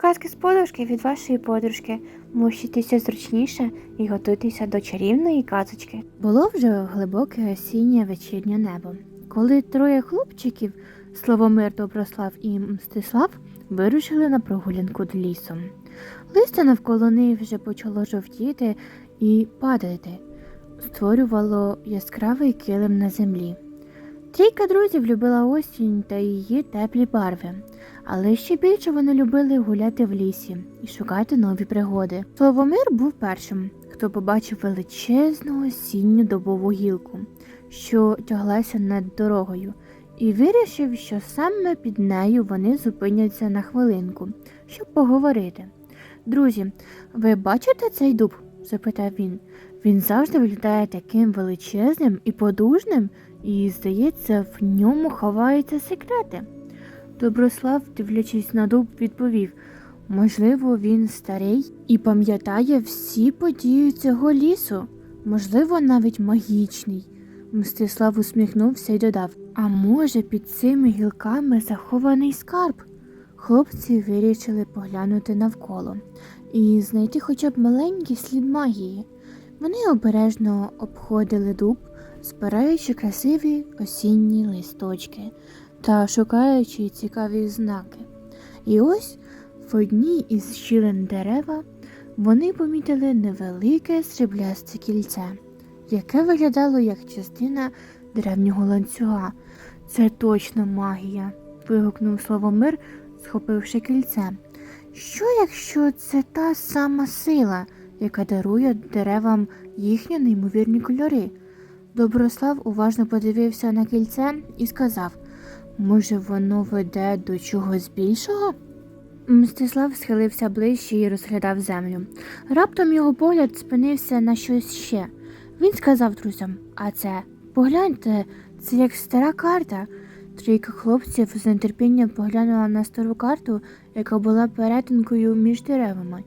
Казки з подружки від вашої подружки. Мощитися зручніше і готуйтеся до чарівної казочки. Було вже глибоке осіннє вечірнє небо, коли троє хлопчиків Славомир, Доброслав і Мстислав вирушили на прогулянку до лісом. Листя навколо них вже почало жовтіти і падати, створювало яскравий килим на землі. Трійка друзів любила осінь та її теплі барви, але ще більше вони любили гуляти в лісі і шукати нові пригоди. Словомир був першим, хто побачив величезну осінню добову гілку, що тяглася над дорогою, і вирішив, що саме під нею вони зупиняться на хвилинку, щоб поговорити. Друзі, ви бачите цей дуб? запитав він. Він завжди виглядає таким величезним і подужним, і, здається, в ньому ховаються секрети. Доброслав, дивлячись на дуб, відповів можливо, він старий і пам'ятає всі події цього лісу, можливо, навіть магічний. Мстислав усміхнувся і додав А може, під цими гілками захований скарб? Хлопці вирішили поглянути навколо і знайти хоча б маленький слід магії. Вони обережно обходили дуб, збираючи красиві осінні листочки та шукаючи цікаві знаки. І ось в одній із щілин дерева вони помітили невелике сріблясте кільце, яке виглядало як частина древнього ланцюга. Це точно магія, вигукнув Славомир, схопивши кільце. Що, якщо це та сама сила, яка дарує деревам їхні неймовірні кольори? Доброслав уважно подивився на кільце і сказав може, воно веде до чогось більшого? Мстислав схилився ближче і розглядав землю. Раптом його погляд спинився на щось ще. Він сказав друзям: А це, погляньте, це як стара карта. Трійка хлопців з нетерпінням поглянула на стару карту, яка була перетинкою між деревами,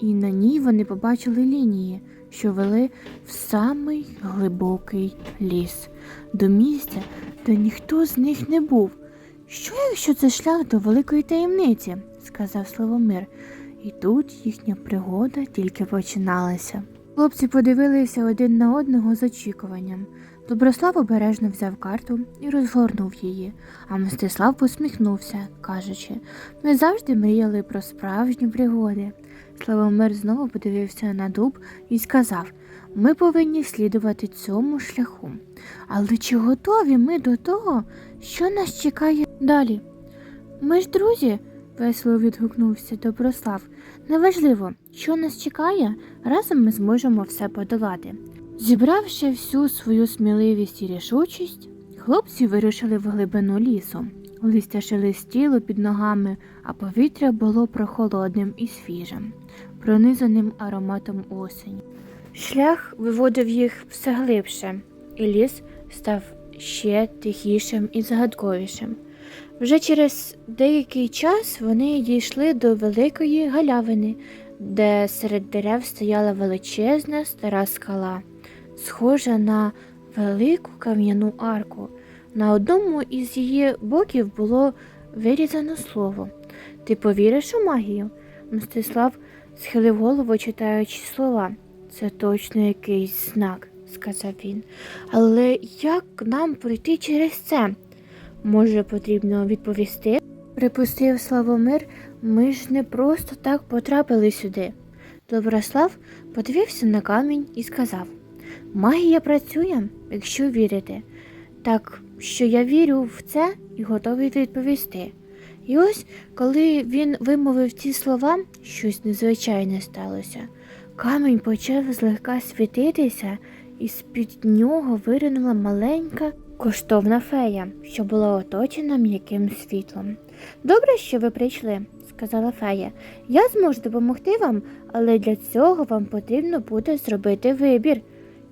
і на ній вони побачили лінії, що вели в самий глибокий ліс, до місця, де ніхто з них не був. Що, якщо це шлях до великої таємниці? сказав Славомир, і тут їхня пригода тільки починалася. Хлопці подивилися один на одного з очікуванням. Доброслав обережно взяв карту і розгорнув її, а Мстислав посміхнувся, кажучи ми завжди мріяли про справжні пригоди. Славомир знову подивився на дуб і сказав ми повинні слідувати цьому шляху. Але чи готові ми до того, що нас чекає далі? Ми ж друзі, весело відгукнувся Доброслав. Неважливо, що нас чекає, разом ми зможемо все подолати. Зібравши всю свою сміливість і рішучість, хлопці вирушили в глибину лісу. Листя шелестіло під ногами, а повітря було прохолодним і свіжим, пронизаним ароматом осені. Шлях виводив їх все глибше, і ліс став ще тихішим і загадковішим. Вже через деякий час вони дійшли до великої галявини, де серед дерев стояла величезна стара скала, схожа на велику кам'яну арку. На одному із її боків було вирізано слово. Ти повіриш у магію? Мстислав схилив голову, читаючи слова. Це точно якийсь знак, сказав він. Але як нам пройти через це? Може, потрібно відповісти? Припустив Славомир, ми ж не просто так потрапили сюди. Доброслав подивився на камінь і сказав Магія працює, якщо вірите. Так що я вірю в це і готовий відповісти. І ось, коли він вимовив ці слова, щось незвичайне сталося. Камінь почав злегка світитися, і з-під нього виринула маленька коштовна фея, що була оточена м'яким світлом. Добре, що ви прийшли, сказала фея. Я зможу допомогти вам, але для цього вам потрібно буде зробити вибір.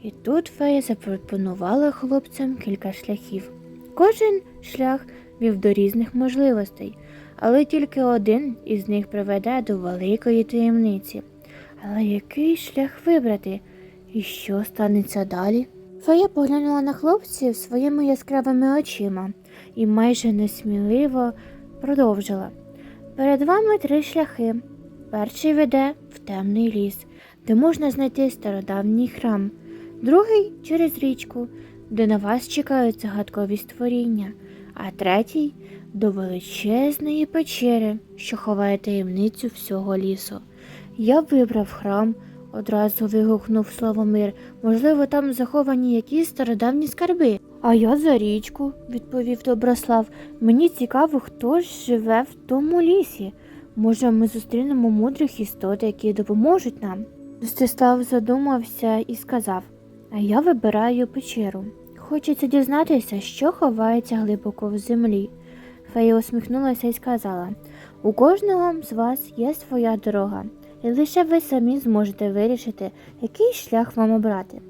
І тут фея запропонувала хлопцям кілька шляхів. Кожен шлях вів до різних можливостей, але тільки один із них приведе до великої таємниці. Але який шлях вибрати? І що станеться далі? Фея поглянула на хлопців своїми яскравими очима і майже несміливо продовжила. Перед вами три шляхи. Перший веде в темний ліс, де можна знайти стародавній храм, другий через річку, де на вас чекають загадкові створіння, а третій до величезної печери, що ховає таємницю всього лісу. Я вибрав храм, одразу вигукнув Славомир. Можливо, там заховані якісь стародавні скарби. А я за річку, відповів Доброслав. Мені цікаво, хто ж живе в тому лісі. Може, ми зустрінемо мудрих істот, які допоможуть нам. Мстислав задумався і сказав: я вибираю печеру. Хочеться дізнатися, що ховається глибоко в землі. Фея усміхнулася і сказала: У кожного з вас є своя дорога, і лише ви самі зможете вирішити, який шлях вам обрати.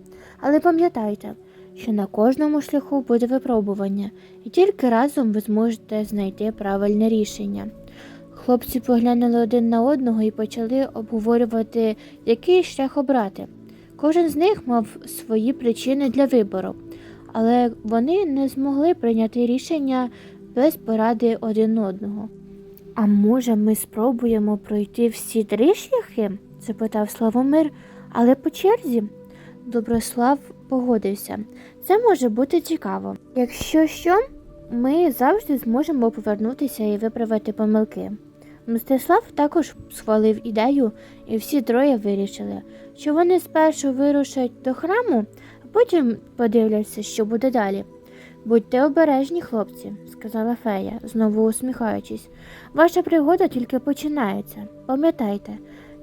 Але пам'ятайте, що на кожному шляху буде випробування, і тільки разом ви зможете знайти правильне рішення. Хлопці поглянули один на одного і почали обговорювати, який шлях обрати. Кожен з них мав свої причини для вибору, але вони не змогли прийняти рішення без поради один одного. А може, ми спробуємо пройти всі три шляхи? запитав Славомир, але по черзі. Доброслав погодився. Це може бути цікаво. Якщо що, ми завжди зможемо повернутися і виправити помилки. Мстислав також схвалив ідею, і всі троє вирішили, що вони спершу вирушать до храму, а потім подивляться, що буде далі. Будьте обережні, хлопці, сказала фея, знову усміхаючись. Ваша пригода тільки починається. Пам'ятайте,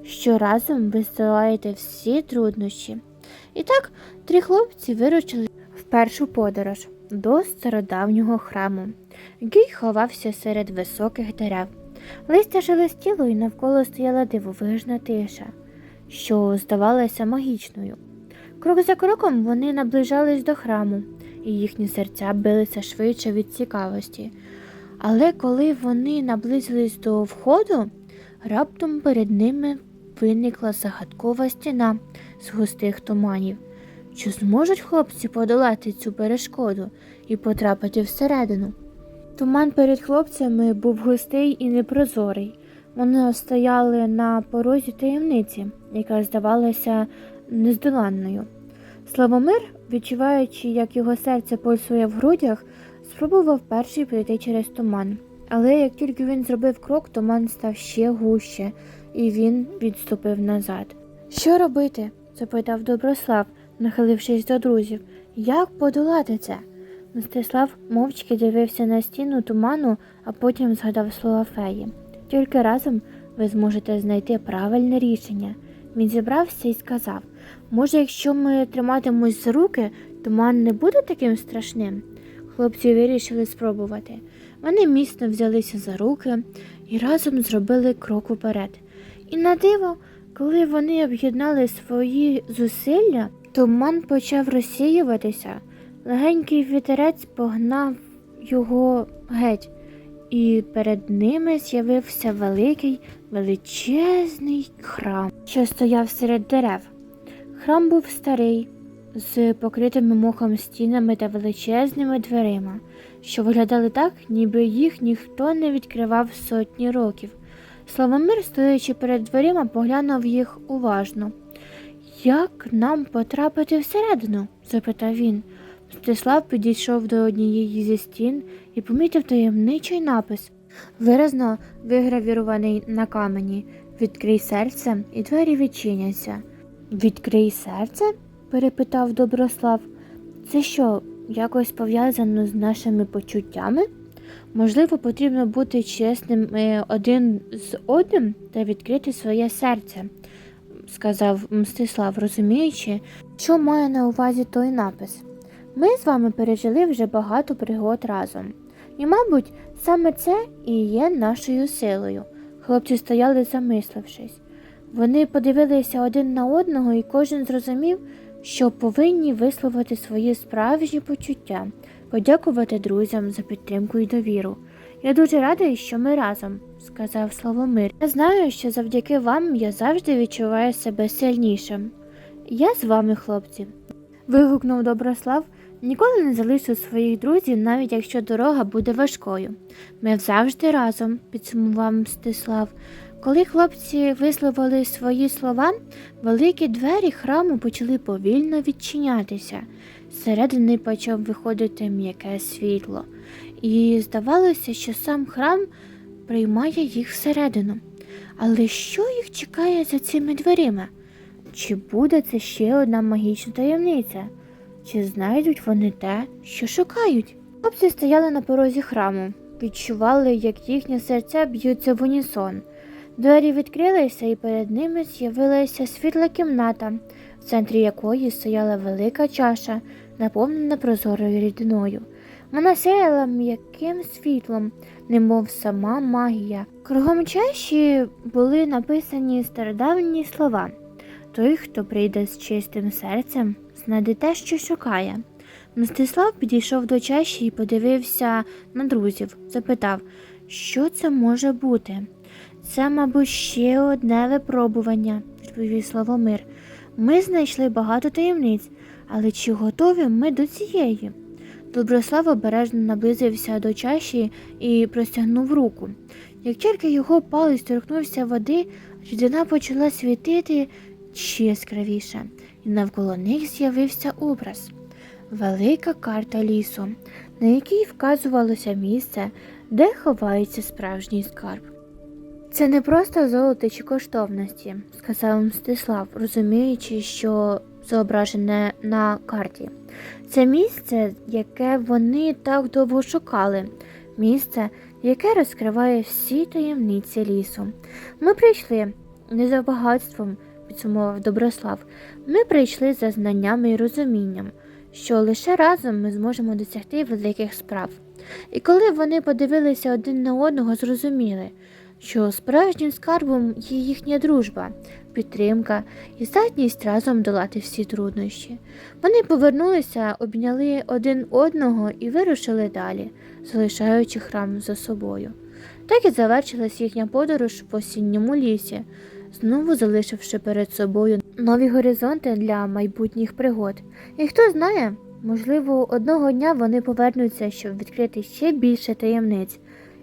що разом ви здолаєте всі труднощі. І так, три хлопці вирушили в першу подорож до стародавнього храму, який ховався серед високих дерев. Листя шелестіло і навколо стояла дивовижна тиша, що здавалася магічною. Крок за кроком вони наближались до храму, і їхні серця билися швидше від цікавості. Але коли вони наблизились до входу, раптом перед ними виникла загадкова стіна з густих туманів. Чи зможуть хлопці подолати цю перешкоду і потрапити всередину? Туман перед хлопцями був густий і непрозорий. Вони стояли на порозі таємниці, яка здавалася нездоланною. Славомир, відчуваючи, як його серце пульсує в грудях, спробував перший пройти через туман. Але як тільки він зробив крок, туман став ще гуще, і він відступив назад. Що робити? запитав Доброслав, нахилившись до друзів. Як подолати це? Мстислав мовчки дивився на стіну туману, а потім згадав слова феї. Тільки разом ви зможете знайти правильне рішення. Він зібрався і сказав може, якщо ми триматимось за руки, туман не буде таким страшним. Хлопці вирішили спробувати. Вони міцно взялися за руки і разом зробили крок уперед. І на диво, коли вони об'єднали свої зусилля, туман почав розсіюватися. Легенький вітерець погнав його геть, і перед ними з'явився великий величезний храм, що стояв серед дерев. Храм був старий, з покритими мохом стінами та величезними дверима, що виглядали так, ніби їх ніхто не відкривав сотні років. Славомир, стоячи перед дверима, поглянув їх уважно. Як нам потрапити всередину? запитав він. Мстислав підійшов до однієї зі стін і помітив таємничий напис, виразно вигравірований на камені Відкрий серце, і двері відчиняться. Відкрий серце? перепитав Доброслав. Це що, якось пов'язано з нашими почуттями? Можливо, потрібно бути чесним е, один з одним та відкрити своє серце, сказав Мстислав, розуміючи, що має на увазі той напис. Ми з вами пережили вже багато пригод разом. І, мабуть, саме це і є нашою силою. Хлопці стояли, замислившись. Вони подивилися один на одного, і кожен зрозумів, що повинні висловити свої справжні почуття, подякувати друзям за підтримку і довіру. Я дуже радий, що ми разом, сказав Славомир. Я знаю, що завдяки вам я завжди відчуваю себе сильнішим. Я з вами, хлопці. вигукнув Доброслав, Ніколи не залишу своїх друзів, навіть якщо дорога буде важкою. Ми завжди разом, підсумував Мстислав. Коли хлопці висловили свої слова, великі двері храму почали повільно відчинятися. Зсередини почав виходити м'яке світло, і здавалося, що сам храм приймає їх всередину. Але що їх чекає за цими дверима? Чи буде це ще одна магічна таємниця? Чи знайдуть вони те, що шукають? Хлопці стояли на порозі храму, відчували, як їхні серця б'ються в унісон. Двері відкрилися, і перед ними з'явилася світла кімната, в центрі якої стояла велика чаша, наповнена прозорою рідиною. Вона сяяла м'яким світлом, немов сама магія. Кругом чаші були написані стародавні слова. Той, хто прийде з чистим серцем, знайде те, що шукає. Мстислав підійшов до чаші і подивився на друзів, запитав, що це може бути. Це, мабуть, ще одне випробування, відповів Славомир. Ми знайшли багато таємниць, але чи готові ми до цієї? Доброслав обережно наблизився до чаші і простягнув руку. Як тільки його палець торкнувся води, рідина почала світити ще і навколо них з'явився образ велика карта лісу, на якій вказувалося місце, де ховається справжній скарб. Це не просто золото чи коштовності, сказав Мстислав, розуміючи, що зображене на карті. Це місце, яке вони так довго шукали, місце, яке розкриває всі таємниці лісу. Ми прийшли не за багатством, підсумував Доброслав. Ми прийшли за знаннями і розумінням, що лише разом ми зможемо досягти великих справ. І коли вони подивилися один на одного, зрозуміли, що справжнім скарбом є їхня дружба, підтримка і здатність разом долати всі труднощі. Вони повернулися, обняли один одного і вирушили далі, залишаючи храм за собою. Так і завершилась їхня подорож по осінньому лісі, знову залишивши перед собою нові горизонти для майбутніх пригод. І хто знає, можливо, одного дня вони повернуться, щоб відкрити ще більше таємниць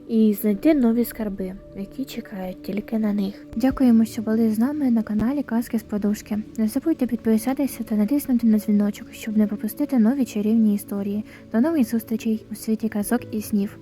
і знайти нові скарби, які чекають тільки на них. Дякуємо, що були з нами на каналі Казки з Подушки. Не забудьте підписатися та натиснути на дзвіночок, щоб не пропустити нові чарівні історії. До нових зустрічей у світі казок і снів.